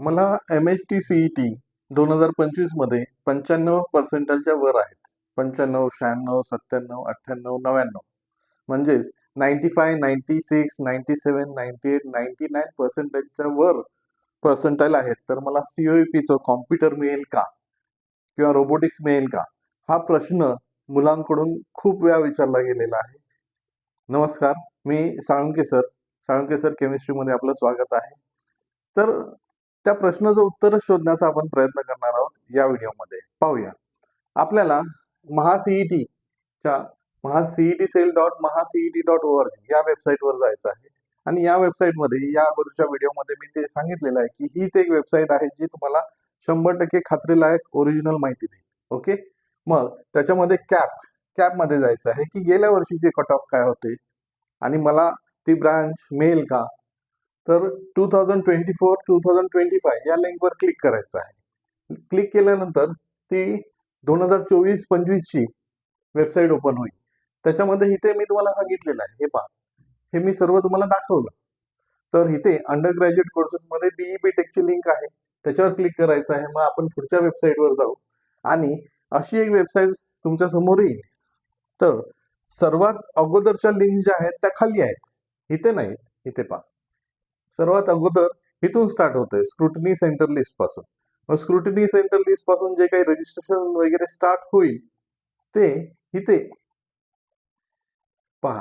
मला M H T C E T दोन हजार पंचवीसमध्ये पंच्याण्णव पर्सेंटाच्या वर आहेत. पंच्याण्णव शहाण्णव सत्त्याण्णव अठ्ठ्याण्णव नव्याण्णव. म्हणजेच ninety five ninety six ninety seven ninety eight ninety nine पर्सेंटेजच्या वर पर्सेंटाईल आहेत. तर मला सी ओ पीचं कॉम्प्युटर मिळेल का? किंवा रोबोटिक्स मिळेल का? हा प्रश्न मुलांकडून खूप वेळा विचारला गेलेला आहे. नमस्कार मी साळुंके सर. साळुंके सर केमिस्ट्रीमध्ये आपलं स्वागत आहे. तर त्या प्रश्नाचं उत्तर शोधण्याचा आपण प्रयत्न करणार आहोत या व्हिडिओमध्ये. पाहूया. आपल्याला महासीईटीच्या Maha CET cell dot Maha CET dot O R G या वेबसाईटवर जायचं आहे. आणि या वेबसाईटमध्ये या अगोदरच्या व्हिडिओमध्ये मी ते सांगितलेलं आहे की हीच एक वेबसाईट आहे जी तुम्हाला शंभर टक्के खात्रीलायक ओरिजिनल माहिती देईल. ओके? मग त्याच्यामध्ये कॅप. कॅपमध्ये जायचं आहे की गेल्या वर्षीचे कट ऑफ काय होते? आणि मला ती ब्रांच मिळेल का? तर two thousand twenty four two thousand twenty five या लिंकवर क्लिक करायचं आहे. क्लिक केल्यानंतर ती दोन हजार चोवीस पंचवीसची वेबसाईट ओपन होईल. त्याच्यामध्ये इथे मी तुम्हाला सांगितलेलं आहे. हे पहा. हे मी सर्व तुम्हाला दाखवलं. तर इथे अंडर ग्रॅज्युएट कोर्सेसमध्ये बीई बी टेकची लिंक आहे. त्याच्यावर क्लिक करायचं आहे. मग आपण पुढच्या वेबसाईटवर जाऊ. आणि अशी एक वेबसाईट तुमच्यासमोर येईल. तर सर्वात अगोदरच्या लिंक ज्या आहेत त्या खाली आहेत. इथे नाही. इथे पहा. सर्वात अगोदर इथून स्टार्ट होतंय स्क्रुटनी सेंटर लिस्टपासून. मग स्क्रुटनी सेंटर लिस्टपासून जे काही रजिस्ट्रेशन वगैरे स्टार्ट होईल ते इथे पहा.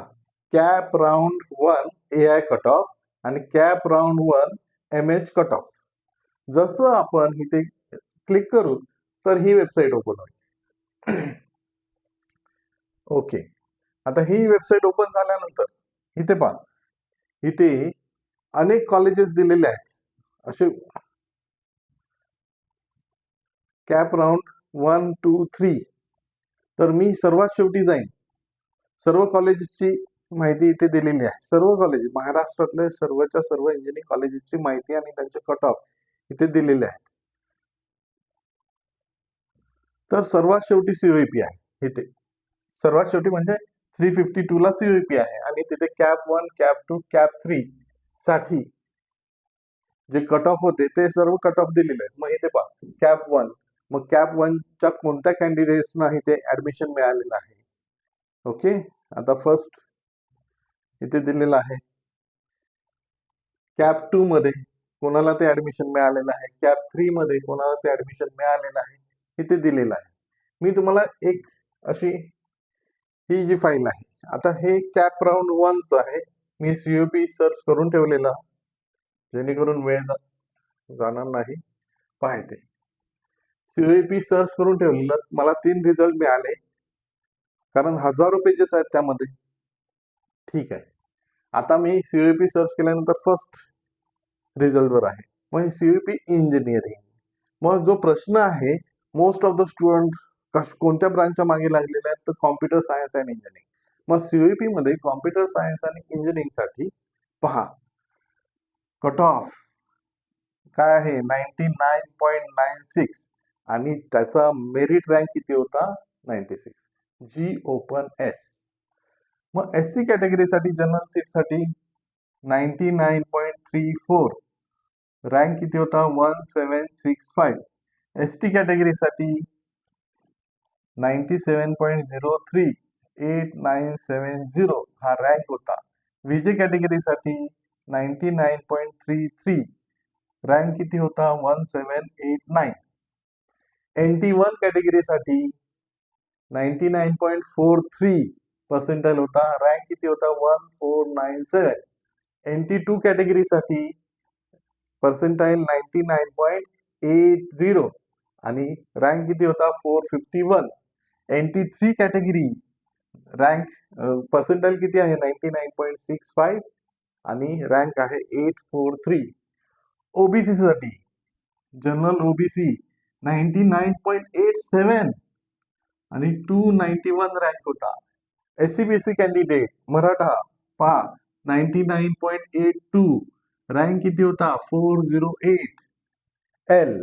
CAP round one A I cut off आणि CAP round one M H cut off जसं आपण इथे क्लिक करू तर ही वेबसाईट ओपन होईल. ओके आता ही वेबसाईट ओपन झाल्यानंतर इथे पहा. इथे अनेक कॉलेजेस दिलेले आहेत. असे CAP round one two three तर मी सर्वात शेवटी जाईन. सर्व कॉलेजेसची माहिती इथे दिलेली आहे. सर्व कॉलेज महाराष्ट्रातले सर्वच्या सर्व इंजिनिअरिंग कॉलेजेसची माहिती आणि त्यांचे कट ऑफ इथे दिलेले आहेत. तर सर्वात शेवटी सीओईपी आहे इथे. सर्वात शेवटी म्हणजे थ्री फिफ्टी टू ला सीओपी आहे. आणि तिथे CAP one CAP two CAP three साठी जे कट ऑफ होते ते सर्व कट ऑफ दिलेले आहेत. मग इथे पहा कॅप वन मग कॅप वनच्या कोणत्या कॅन्डिडेट्सना इथे ऍडमिशन मिळालेलं आहे? ओके आता फर्स्ट इथे दिलेलं आहे. कॅप टू मध्ये कोणाला ते ऍडमिशन मिळालेलं आहे? कॅप थ्री मध्ये कोणाला ते ऍडमिशन मिळालेलं आहे? इथे दिलेलं आहे. मी तुम्हाला एक अशी ही जी फाईल आहे आता हे कॅप राऊंड वनचं आहे मी सीओपी सर्च करून ठेवलेला. जेणेकरून वेळ जा- जाणार नाही. पाहते. सीओपी सर्च करून ठेवलेलं. मला तीन रिझल्ट मिळाले. कारण हजारो पेजेस आहेत त्यामध्ये. ठीक आहे. आता मी सीओपी सर्च केल्यानंतर फर्स्ट रिझल्टवर आहे. मग हे सीओपी इंजिनिअरिंग मग जो प्रश्न आहे मोस्ट ऑफ द स्टुडंट कश कोणत्या ब्रांचच्या मागे लागलेला आहेत तर कॉम्प्युटर सायन्स अँड इंजिनिअरिंग मग सीओपी मध्ये कॉम्प्युटर सायन्स आणि इंजिनिअरिंगसाठी पहा कट ऑफ काय आहे? Ninety nine point nine six आणि त्याचा मेरिट रँक किती होता? Ninety six G open S मग एस सी कॅटेगरीसाठी general सीटसाठी ninety nine point three four rank किती होता? One seven six five S T कॅटेगरीसाठी ninety seven point zero three eight nine seven zero हा rank होता. विजे कॅटेगरीसाठी ninety nine point three three rank किती होता? One seven eight nine. N T one कॅटेगरीसाठी ninety nine point four three percentile होता. Rank किती होता? One four nine seven. N T two कॅटेगरीसाठी percentile ninety nine point eight zero आणि rank किती होता? Four fifty one. N T three category rank percentile किती आहे? Ninety nine point six five आणि rank आहे eight four three ओबीसीसाठी general OBC ninety nine point eight seven आणि two ninety one rank होता S C B C candidate Maratha पा ninety nine point eight two rank किती होता? Four zero eight L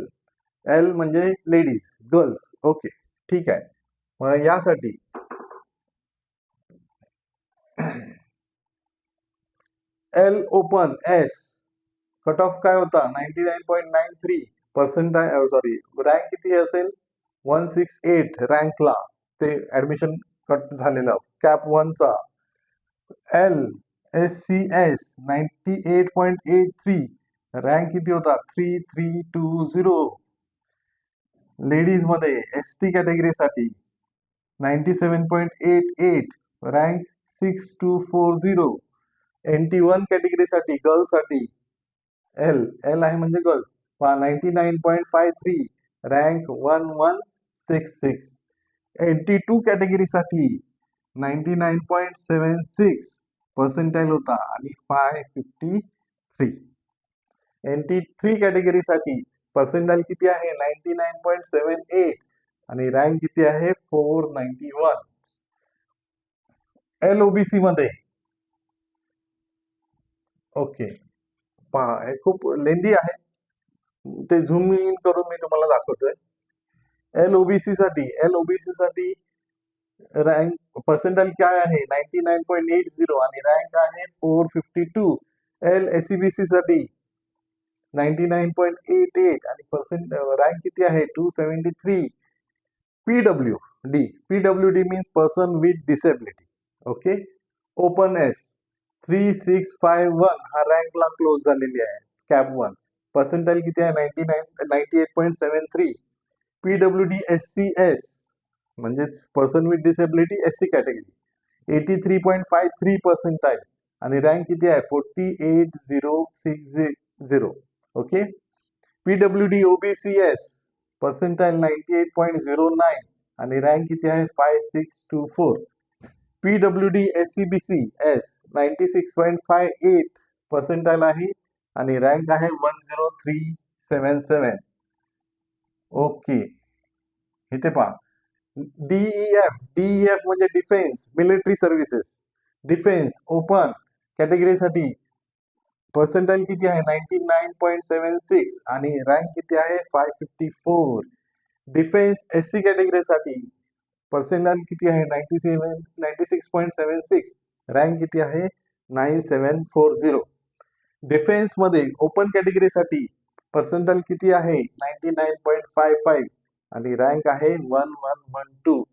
L म्हणजे ladies girls okay ठीक आहे. मग यासाठी L open S cut off काय होता? Ninety nine point nine three percentile sorry rank किती असेल? वन सिक्स एट रँकला ते ऍडमिशन कट झालेलं. Cap वनचा L S C S ninety eight point eight three rank किती होता? थ्री थ्री टू झिरो लेडीजमध्ये S T कॅटेगरीसाठी ninety seven point eight eight rank six two four zero N T one कॅटेगरीसाठी गर्ल्ससाठी L L आहे म्हणजे girls पहा ninety nine point five three rank one one six six N T two कॅटेगरीसाठी ninety nine point seven six percentile होता आणि five fifty three N T three कॅटेगरीसाठी percentile किती आहे? Ninety nine point seven eight आणि rank किती आहे? Four ninety one L OBC मध्ये okay. पहा हे खूप लेंदी आहे. ते झूम इन करून मी तुम्हाला दाखवतोय. एल ओबीसी साठी एल ओबीसी साठी रँक पर्सेंटेज काय आहे? Ninety nine point eight zero आणि रँक आहे four fifty two L SEBC साठी ninety nine point eight eight आणि पर्सेंट रँक किती आहे? Two seventy three P W D P W D means person with disability okay open S three six five one हा रँकला close झालेली आहे cap one. Percentile किती आहे? Ninety nine ninety eight point seven three. P W D S C S म्हणजेच person with disability S C category. Eighty three point five three percentile आणि rank किती आहे? Forty eight zero six zero. Okay? P W D OBC S percentile ninety eight point zero nine. आणि rank किती आहे? Five six two four. PW D S C B C S ninety six point five eight percentile आहे आणि rank आहे one zero three seven seven okay. इथे पहा. D E F D E F म्हणजे defence military services. Defence open कॅटेगरीसाठी percentile किती आहे? Ninety nine point seven six आणि rank किती आहे? Five fifty four. Defence S C कॅटेगरीसाठी percentile किती आहे? Ninety seven ninety six point seven six rank किती आहे नाईन सेवन फोर झिरो डिफेन्समध्ये ओपन कॅटेगरीसाठी पर्सेंटाईल किती आहे? Ninety nine point five five आणि रँक आहे वन वन वन टू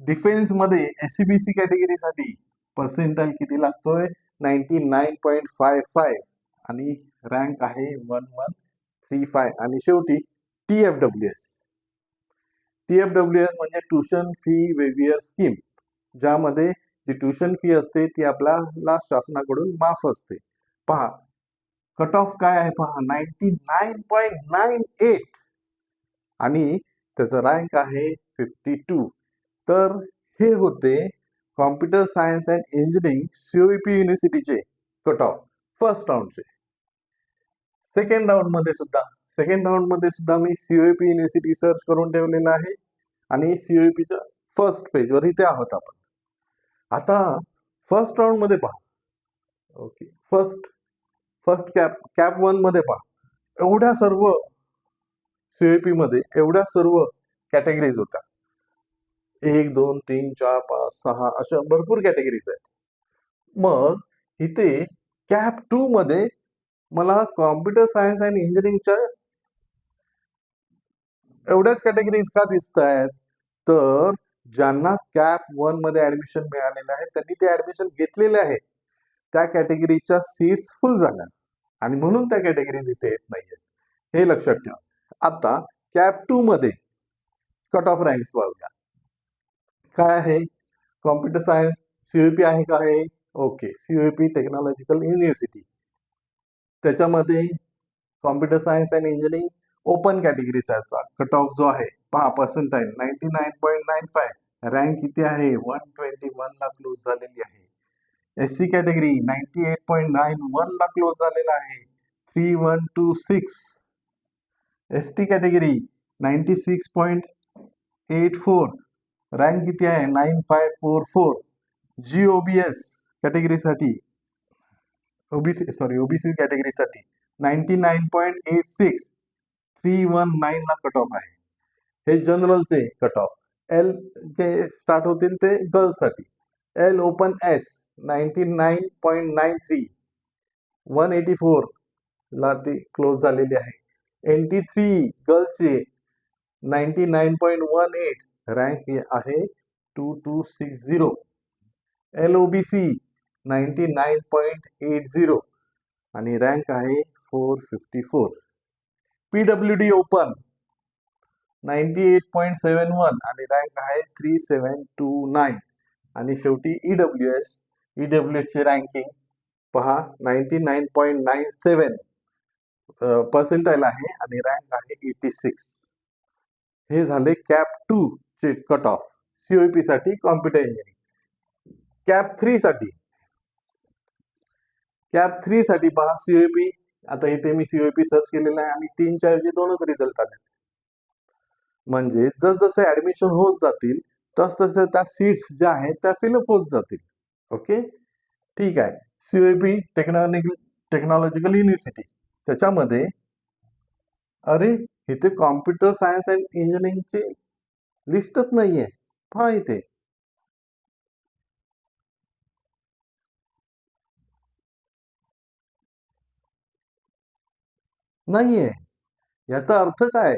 डिफेन्समध्ये एस सी बी सी कॅटेगरीसाठी पर्सेंटाईल किती लागतोय? Ninety nine point five five आणि रँक आहे वन वन थ्री फाय आणि शेवटी T F W S T F W S म्हणजे ट्युशन फी वेवियर स्कीम ज्यामध्ये जी ट्युशन फी असते ती आपल्याला शासनाकडून माफ असते. पहा कट ऑफ काय आहे पहा ninety nine point nine eight आणि त्याचं रँक आहे फिफ्टी टू तर हे होते computer science and engineering COP युनिव्हर्सिटीचे cut off first राऊंडचे सेकंड राऊंडमध्ये सुद्धा सेकंड राऊंडमध्ये सुद्धा मी सीओपी युनिव्हर्सिटी सर्च करून ठेवलेलं आहे. आणि सीओपीच्या फर्स्ट पेजवर इथे आहोत आपण. आता फर्स्ट राऊंडमध्ये पहा. Okay first first CAP CAP वनमध्ये पहा. एवढ्या सर्व सीओपी पीमध्ये एवढ्या सर्व कॅटेगरीज होत्या. एक दोन तीन चार पाच सहा अशा भरपूर कॅटेगरीज आहेत. मग इथे कॅप टू मध्ये मला कॉम्प्युटर सायन्स अँड इंजिनिअरिंगच्या एवढ्याच कॅटेगरीज का दिसत आहेत तर ज्यांना कॅप वनमध्ये ऍडमिशन मिळालेलं आहे त्यांनी ते ऍडमिशन घेतलेले आहे. त्या कॅटेगरीच्या सीट्स फुल झाल्या. आणि म्हणून त्या कॅटेगरीज इथे येत नाहीये हे लक्षात ठेवा. आता कॅप टू मध्ये कट ऑफ रँक्स बघूया. काय आहे? कॉम्प्युटर सायन्स सीओपी आहे का आहे ओके सीओपी टेक्नॉलॉजिकल युनिव्हर्सिटी त्याच्यामध्ये computer science and engineering open कॅटेगरीचा cut off जो आहे पहा percentile ninety nine point nine five rank किती आहे? वन ट्वेंटी ला क्लोज झालेली आहे. S C category ninety eight point nine ला क्लोज झालेला आहे. Three one two six S T category ninety six point eight four rank किती आहे? Nine five four four G O B S कॅटेगरीसाठी OBC sorry OBC कॅटेगरीसाठी ninety nine point eight six three one नाईनला cut off आहे. हे जनरलचे cut off L जे start होतील ते गर्ल्ससाठी L open S ninety nine point nine three one eighty four ला ती close झालेली आहे. N T three गर्ल्सचे ninety nine point one eight rank आहे two two six zero L O B C ninety nine point eight zero आणि rank आहे four fifty four P W D open. Ninety eight point seven one आणि rank आहे three seven two nine. आणि शेवटी E W S E W एसची ranking पहा ninety nine point nine seven percentile आहे आणि रँक आहे एटी सिक्स. हे झाले कॅप टू चे कट ऑफ सीओपी साठी कॉम्प्युटर इंजिनिअरिंग कॅप थ्री साठी. कॅप थ्री साठी पहा सीओपी आता इथे मी सीओपी सर्च केलेला आहे आणि तीनच्या ऐवजी दोनच रिझल्ट आले. म्हणजे जसजसे ऍडमिशन होत जातील तस तसे त्या सीट्स ज्या आहेत त्या फिलअप होत जातील. ओके ठीक आहे. सीओपी टेक्नॉलॉजिकल टेक्नॉलॉजिकल युनिव्हर्सिटी त्याच्यामध्ये अरे इथे कॉम्प्युटर सायन्स अँड इंजिनिअरिंगची लिस्टच नाही आहे पहा इथे. नाहीये. याचा अर्थ काय?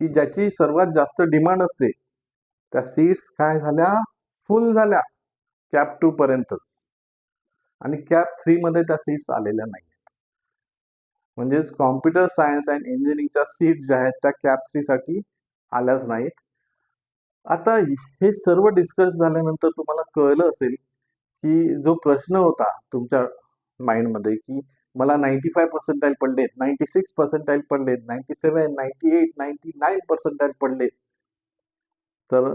की ज्याची सर्वात जास्त डिमांड असते त्या सीट्स काय झाल्या? फुल झाल्या. कॅप टू पर्यंतच. आणि कॅप थ्री मध्ये त्या सीट्स आलेल्या नाही म्हणजेच कॉम्प्युटर सायन्स अँड इंजिनिअरिंगच्या सीट ज्या आहेत त्या कॅप थ्रीसाठी आल्याच नाहीत. आता हे सर्व डिस्कस झाल्यानंतर तुम्हाला कळलं असेल की जो प्रश्न होता तुमच्या माइंडमध्ये की मला नाईन्टी फाय पर्सेंटाईल पडलेत नाईन्टी सिक्स पर्सेंटाईल पडलेत ninety seven ninety eight ninety nine percentile पडलेत. तर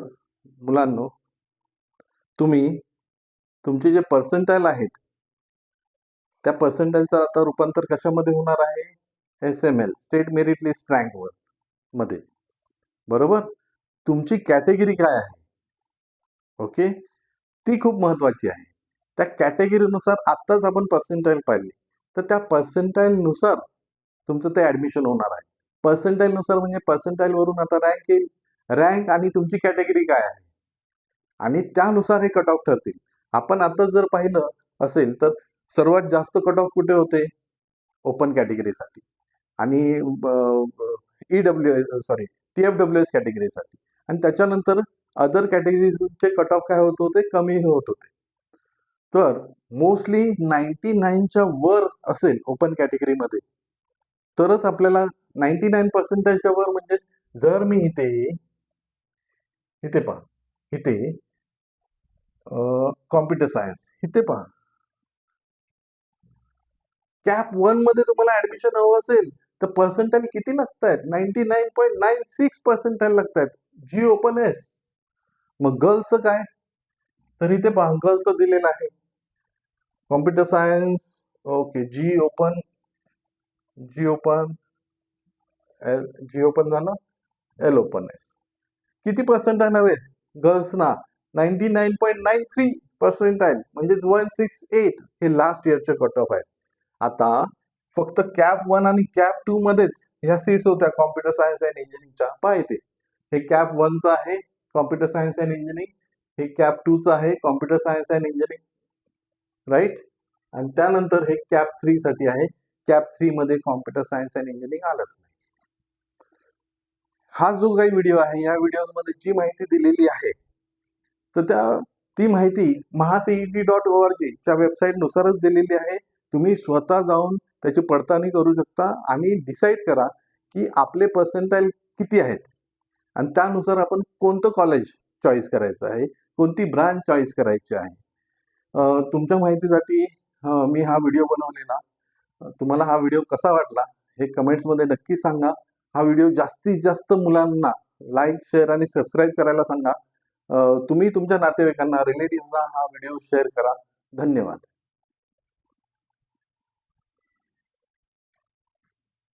मुलांनो तुम्ही तुमचे जे पर्सेंटाईल आहेत त्या पर्सेंटाईलचा आता रूपांतर कशामध्ये होणार आहे? S M L state merit list रँकवर मध्ये. बरोबर? तुमची कॅटेगरी काय आहे? ओके ती खूप महत्वाची आहे. त्या कॅटेगरीनुसार आत्ताच आपण पर्सेंटाईल पाहिली. तर त्या पर्सेंटाईलनुसार तुमचं ते ॲडमिशन होणार आहे. पर्सेंटाईलनुसार म्हणजे पर्सेंटाईलवरून आता रँक येईल. रँक आणि तुमची कॅटेगरी काय आहे? आणि त्यानुसार हे कट ऑफ ठरतील. आपण आता जर पाहिलं असेल तर सर्वात जास्त कट ऑफ कुठे होते? ओपन कॅटेगरीसाठी आणि E W sorry T F W S कॅटेगरीसाठी आणि त्याच्यानंतर अदर कॅटेगरीजचे कट ऑफ काय होत होते? कमी होत होते. तर मोस्टली नाईन्टी नाईनच्या वर असेल ओपन कॅटेगरीमध्ये तरच आपल्याला नाईन्टी नाईन पर्सेंटेजच्या वर म्हणजेच जर मी इथे इथे पहा इथे कॉम्प्युटर सायन्स इथे पहा. कॅप वनमध्ये तुम्हाला ऍडमिशन हवं असेल तर पर्सेंटाईल किती लागत आहेत ninety nine point nine six percentile लागत आहेत जी ओपन एस मग गर्ल्सचं काय? तर इथे पहा गर्ल्सचं दिलेलं आहे. Computer science okay G open G open L G open झालं एल ओपन एस किती पर्सेंट आहे नव्हे? गर्ल्सना ninety nine point nine three percent आहे म्हणजेच वन सिक्स एट हे लास्ट इयरचे कट ऑफ आहेत आता फक्त कॅप वन आणि कॅप टू मध्येच ह्या सीट्स होत्या कॉम्प्युटर सायन्स अँड इंजिनिअरिंगच्या पाहिजे हे कॅप वनचं आहे कॉम्प्युटर सायन्स अँड इंजिनिअरिंग हे कॅप टूचं आहे computer science and engineering right? आणि त्यानंतर हे कॅप थ्री साठी आहे. कॅप थ्री मध्ये कॉम्प्युटर सायन्स अँड इंजिनिअरिंग आलंच नाही. हा जो काही व्हिडिओ आहे या व्हिडिओमध्ये जी माहिती दिलेली आहे तर त्या ती माहिती महासीईटी डॉट ओ आर जीच्या वेबसाईटनुसारच दिलेली आहे. तुम्ही स्वतः जाऊन त्याची पडताळणी करू शकता आणि डिसाईड करा की आपले पर्सेंटाईल किती आहेत. आणि त्यानुसार आपण कोणतं कॉलेज चॉईस करायचं आहे कोणती ब्रांच चॉईस करायची आहे. तुमच्या माहितीसाठी मी हा व्हिडिओ बनवलेला. तुम्हाला हा व्हिडिओ कसा वाटला हे कमेंट्समध्ये नक्की सांगा. हा व्हिडिओ जास्तीत जास्त मुलांना लाईक शेअर आणि सबस्क्राईब करायला सांगा. तुम्ही तुमच्या नातेवाईकांना रिलेटिव्हना हा व्हिडिओ शेअर करा. धन्यवाद.